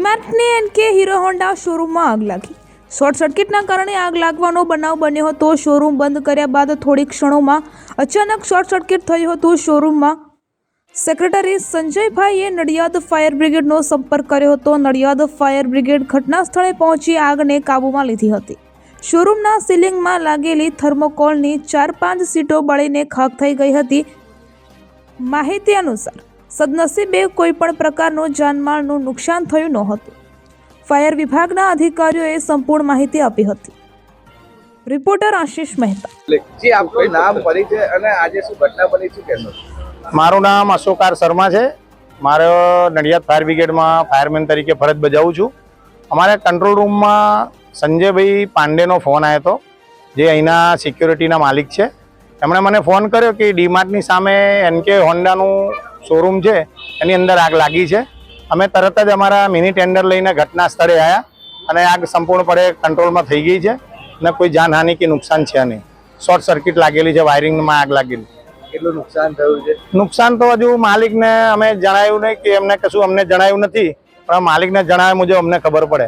ડીમાર્ટની NK Hero Honda શોરૂમમાં આગ લાગી. શોર્ટ સર્કિટના કારણે આગ લાગવાનો બનાવ બન્યો હતો. શોરૂમ બંધ કર્યા બાદ થોડી ક્ષણોમાં અચાનક શોર્ટ સર્કિટ થયું હતું. શોરૂમમાં સેક્રેટરી સંજયભાઈએ નડિયાદ ફાયર બ્રિગેડનો સંપર્ક કર્યો હતો. નડિયાદ ફાયર બ્રિગેડ ઘટના સ્થળે પહોંચી આગને કાબૂમાં લીધી હતી. શોરૂમના સીલિંગમાં લાગેલી થર્મોકોલની ચાર પાંચ સીટો બળીને ખાક થઈ ગઈ હતી. માહિતી અનુસાર સદનસીબે કોઈ પણ પ્રકારનું જાનમાલનું નુકસાન થયું નહોતું. ફાયર વિભાગના અધિકારીઓએ સંપૂર્ણ માહિતી આપી હતી. રિપોર્ટર આશીષ મહેતા. જી આપનું નામ પરિચય અને આજે શું ઘટના બની છે કેનો મારું નામ અશોકાર શર્મા છે. મારો નડિયાદ ફાયર બ્રિગેડમાં ફાયરમેન તરીકે ફરજ બજાવું છું. અમારે કંટ્રોલ રૂમમાં સંજયભાઈ પાંડેનો ફોન આવ્યો હતો જે અહીંના સિક્યોરિટીના માલિક છે. એમણે મને ફોન કર્યો કે ડીમાર્ટની સામે એનકે હોન્ડાનું શોરૂમ છે એની અંદર આગ લાગી છે. અમે તરત જ અમારા મિની ટેન્ડર લઈને ઘટના સ્થળે આવ્યા અને આગ સંપૂર્ણપણે કંટ્રોલમાં થઈ ગઈ છે અને કોઈ જાનહાનિ કે નુકસાન છે નહીં. શોર્ટ સર્કિટ લાગેલી છે વાયરિંગમાં આગ લાગેલી. કેટલું નુકસાન થયું છે? નુકસાન તો હજુ માલિકને અમે જણાવ્યું નહીં કે એમને કશું અમને જણાવ્યું નથી પણ માલિકને જણાવ્યા મુજબ અમને ખબર પડે.